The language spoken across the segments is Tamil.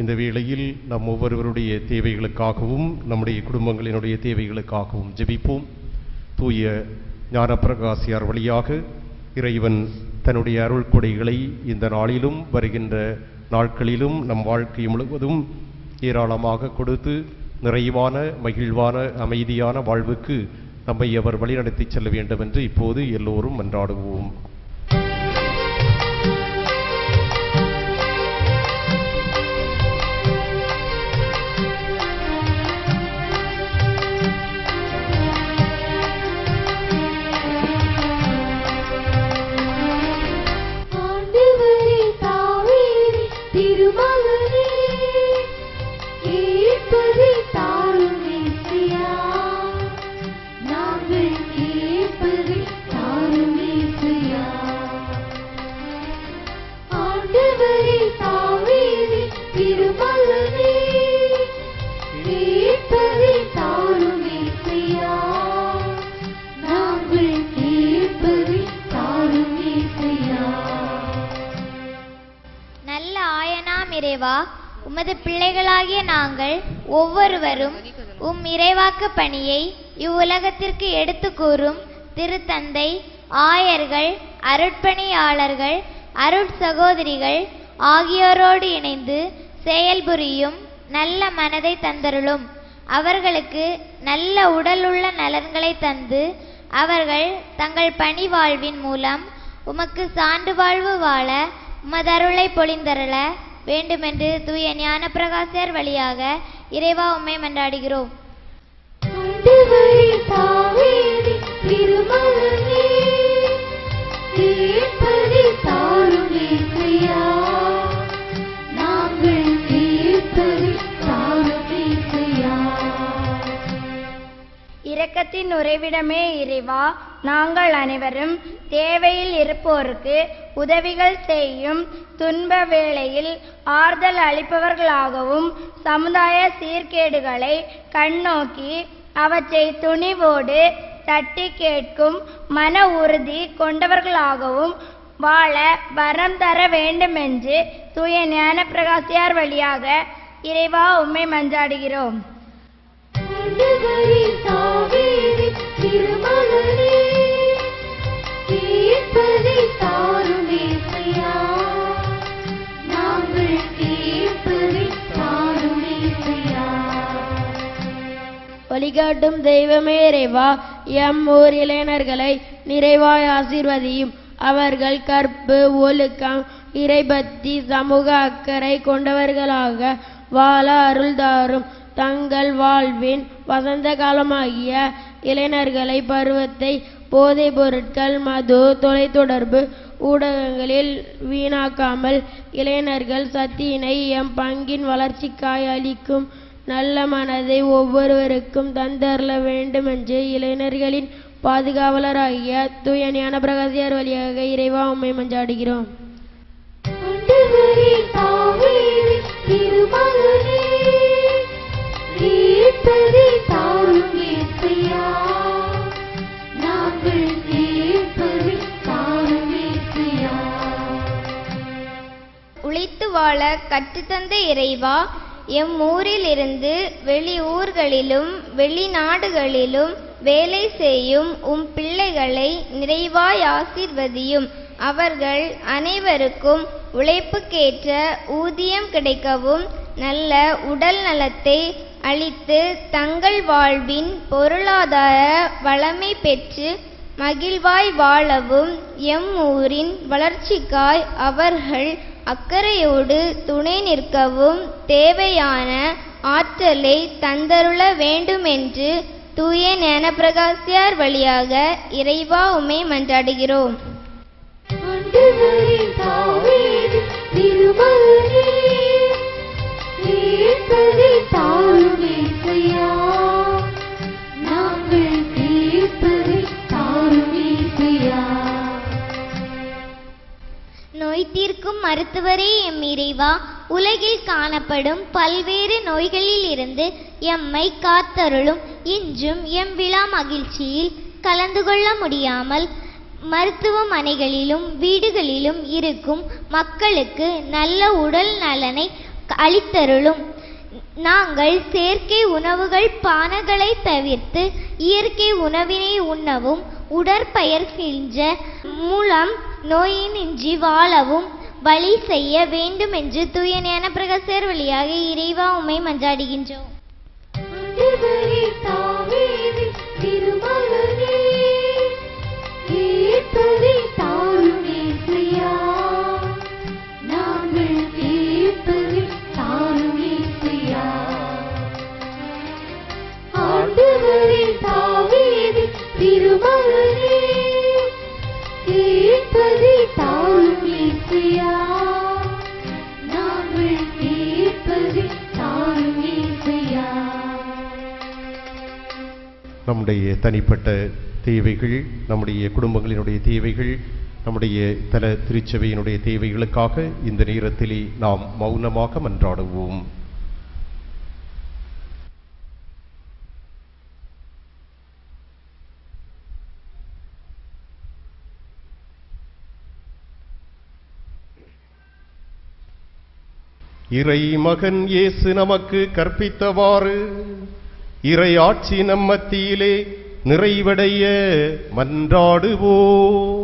இந்த வேளையில் நம் ஒவ்வொருவருடைய தேவைகளுக்காகவும் நம்முடைய குடும்பங்களினுடைய தேவைகளுக்காகவும் ஜெபிப்போம். தூய ஞானப்பிரகாசியார் வழியாக இறைவன் தன்னுடைய அருள் கொடைகளை இந்த நாளிலும் வருகின்ற நாட்களிலும் நம் வாழ்க்கை முழுவதும் ஏராளமாக கொடுத்து நிறைவான மகிழ்வான அமைதியான வாழ்வுக்கு நம்மை அவர் வழிநடத்திச் செல்ல வேண்டும் என்று இப்போது எல்லோரும் மன்றாடுவோம். இறைவா உமது பிள்ளைகளாகிய நாங்கள் ஒவ்வொருவரும் உம் இறைவாக்கு பணியை இவ்வுலகத்திற்கு எடுத்து கூறும் திருத்தந்தை ஆயர்கள் அருட்பணியாளர்கள் அருட்சகோதரிகள் ஆகியோரோடு இணைந்து செயல்புரியும் நல்ல மனதை தந்தருளும். அவர்களுக்கு நல்ல உடலுள்ள நலன்களை தந்து அவர்கள் தங்கள் பணி வாழ்வின் மூலம் உமக்கு சான்று வாழ்வு வாழ உமதருளை பொழிந்தருள வேண்டுமென்று தூய ஞான பிரகாசர் வழியாக இறைவா உம்மை மன்றாடுகிறோம். இரக்கத்தின் உறைவிடமே இறைவா நாங்கள் அனைவரும் தேவையில் இருப்போருக்கு உதவிகள் செய்யும் துன்ப வேளையில் ஆறுதல் அளிப்பவர்களாகவும் சமுதாய சீர்கேடுகளை கண்ணோக்கி அவற்றை துணிவோடு தட்டி கேட்கும் மன உறுதி கொண்டவர்களாகவும் வாழ வரம் தர வேண்டுமென்று தூய ஞான பிரகாசியார் வழியாக இறைவா உண்மை மஞ்சாடுகிறோம் வழிகாட்டும் தெய்வமே இறைவா. எம் ஊர் இளைஞர்களை நிறைவாய் ஆசீர்வதியும். அவர்கள் கற்பு ஒழுக்கம் இறைபக்தி சமூக அக்கறை கொண்டவர்களாக வாழ அருள்தாரும் தங்கள் வாழ்வின் வசந்த காலமாகிய இளைஞர்களை பருவத்தை போதைப் பொருட்கள் மது தொலைத்தொடர்பு ஊடகங்களில் வீணாக்காமல் இளைஞர்கள் சத்தியினை எம் பங்கின் வளர்ச்சிக்காய் அளிக்கும் நல்ல மனதை ஒவ்வொருவருக்கும் தந்தரல வேண்டுமென்று இளைஞர்களின் பாதுகாவலராகிய தூய ஞான பிரகாசியார் வழியாக இறைவா உம்மை மஞ்சாடுகிறோம் உழைத்து வாழ கற்றுத்தந்த இறைவா எம் ஊரிலிருந்து வெளி ஊர்களிலும் வெளிநாடுகளிலும் வேலை செய்யும் உம் பிள்ளைகளை நிறைவாய் ஆசிர்வதியும். அவர்கள் அனைவருக்கும் உழைப்புக்கேற்ற ஊதியம் கிடைக்கவும் நல்ல உடல் நலத்தை அளித்து தங்கள் வாழ்வின் பொருளாதார வளமை பெற்று மகிழ்வாய் வாழவும் எம் ஊரின் வளர்ச்சிக்காய் அவர்கள் அக்கறையோடு துணை நிற்கவும் தேவையான ஆற்றலை தந்தருள வேண்டுமென்று தூய ஞானப்பிரகாசியார் வழியாக இறைவா உமை மன்றாடுகிறோம். நாங்கள் தீர்ப்பதை தாருமே செய்யா. நோய் தீர்க்கும் மருத்துவரே எம் இறைவா உலகில் காணப்படும் பல்வேறு நோய்களில் இருந்து எம்மை காத்தருளும். இன்றும் எம் விழா மகிழ்ச்சியில் கலந்து கொள்ள முடியாமல் மருத்துவமனைகளிலும் வீடுகளிலும் இருக்கும் மக்களுக்கு நல்ல உடல் நலனை அளித்தருளும். நாங்கள் செயற்கை உணவுகள் பானங்களை தவிர்த்து இயற்கை உணவினை உண்ணவும் உடற்பயிற்சின்ற மூலம் நோயினின்றி வாழவும் வழி செய்ய வேண்டும் என்று தூய ஞானப்பிரகாசர் வழியாக இறைவா உமை மன்றாடுகின்றோம். ஆண்டவரே நம்முடைய தனிப்பட்ட தேவைகள் நம்முடைய குடும்பங்களினுடைய தேவைகள் நம்முடைய தல திருச்சபையினுடைய தேவைகளுக்காக இந்த நேரத்திலே நாம் மௌனமாக மன்றாடுவோம். இறை மகன் இயேசு நமக்கு கற்பித்தவாறு இறையாட்சி நம்மத்தியிலே நிறைவடைய மன்றாடுவோம்.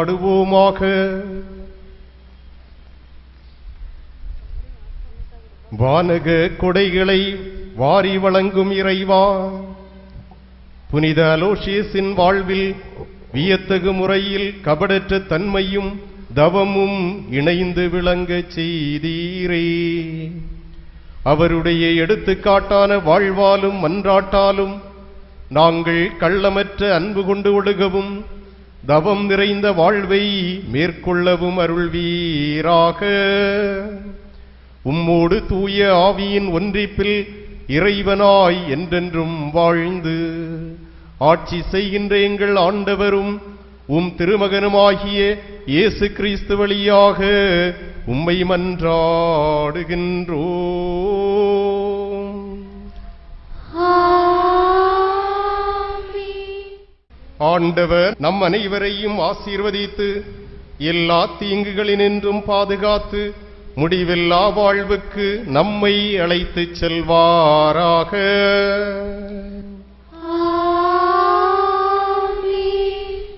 மன்றாடுவோமாக வானக கொடைகளை வாரி வழங்கும் இறைவா. புனித அலோஷியஸின் வாழ்வில் வியத்தகு முறையில் கபடற்ற தன்மையும் தவமும் இணைந்து விளங்கச் செய்தீரே. அவருடைய எடுத்துக்காட்டான வாழ்வாலும் மன்றாட்டாலும் நாங்கள் கள்ளமற்ற அன்பு கொண்டு ஒழுகவும் தவம் நிறைந்த வாழ்வை மேற்கொள்ளவும் அருள்வீராக. உம்மோடு தூய ஆவியின் ஒன்றிப்பில் இறைவனாய் என்றென்றும் வாழ்ந்து ஆட்சி செய்கின்ற எங்கள் ஆண்டவரும் உம் திருமகனுமாகிய இயேசு கிறிஸ்து வழியாக உம்மை மன்றாடுகின்றோ ஆண்டவர் நம் அனைவரையும் ஆசீர்வதித்து எல்லா தீங்குகளினின்றும் பாதுகாத்து முடிவில்லா வாழ்வுக்கு நம்மை அழைத்துச் செல்வாராக.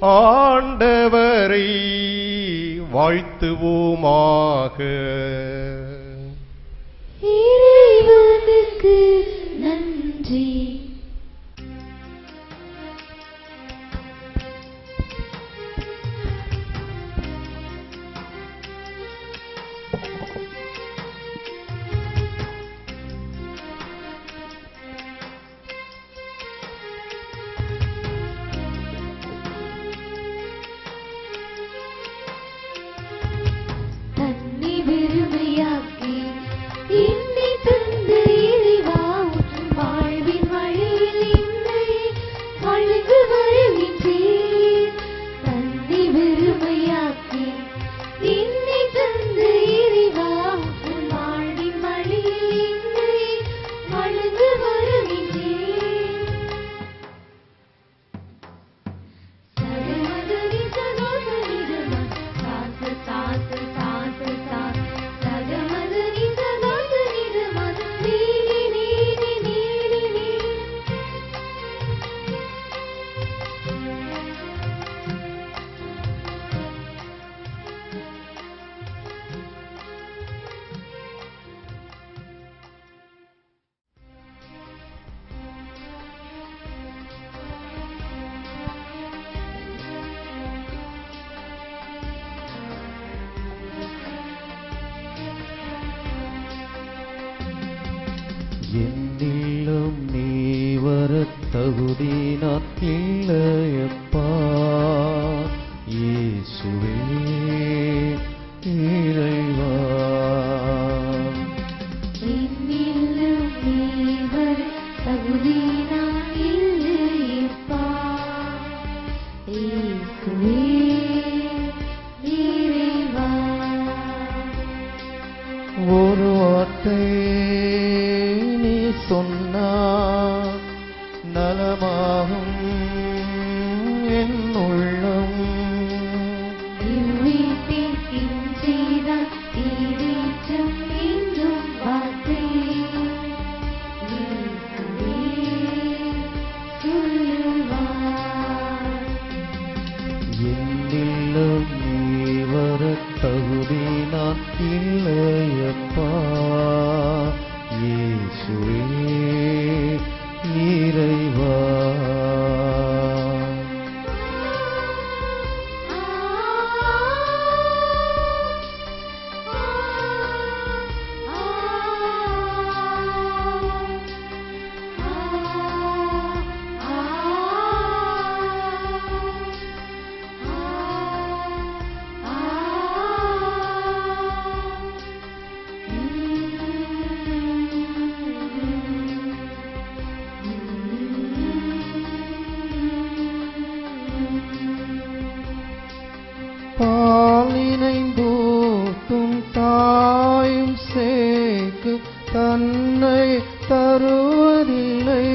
ஆண்டவரை வாழ்த்துவோமாக. இறைவனுக்கு தருவதில்லை.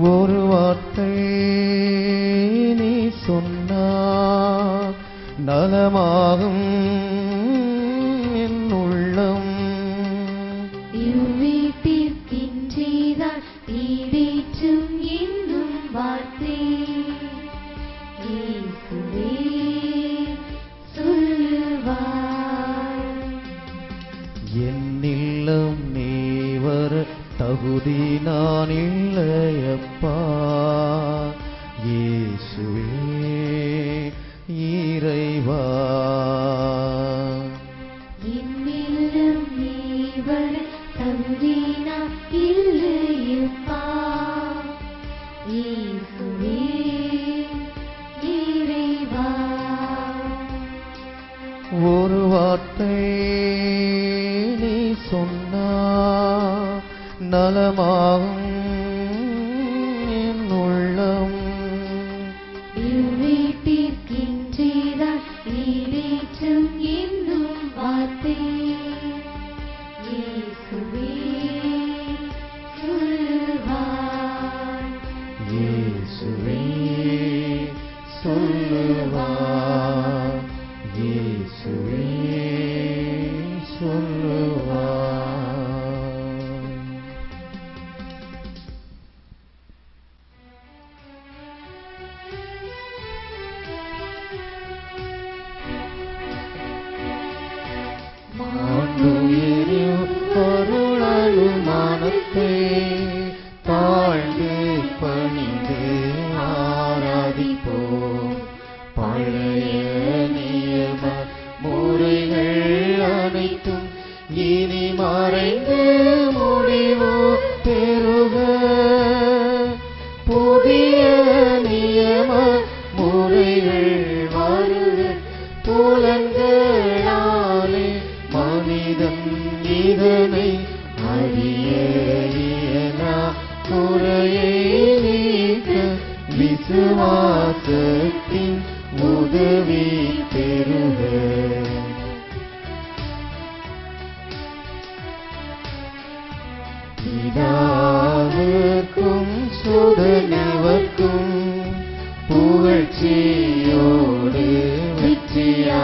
ஒரு வார்த்தை நீ சொன்னா நலமாகும். நான் இல்லையப்பா. യേലിക്ക് വിശ്വാസത്തിൻ ഉദവി തരുക പിതാവുക്കും സുതനവക്കും പുകഴ്ചയോട് വിദ്യാ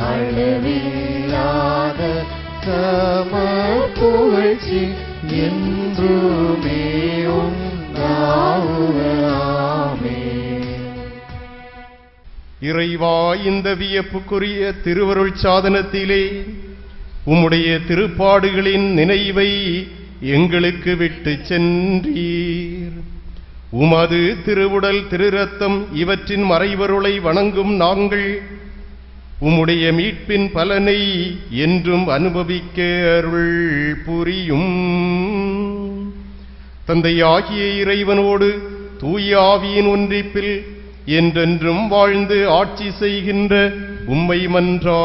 அளவில்லாத சம புகழ்ச்சி என்றுமே இறைவா இந்த வியப்புக்குரிய திருவருள் சாதனத்திலே உம்முடைய திருப்பாடுகளின் நினைவை எங்களுக்கு விட்டு சென்றீர். உமது திருவுடல் திருரத்தம் இவற்றின் மறைவருளை வணங்கும் நாங்கள் உம்முடைய மீட்பின் பலனை என்றும் அனுபவிக்க அருள் புரியும். தந்தையாகிய இறைவனோடு தூயாவியின் ஒன்றிப்பில் என்றென்றும் வாழ்ந்து ஆட்சி செய்கின்ற உம்மை மன்றாடுகின்றோ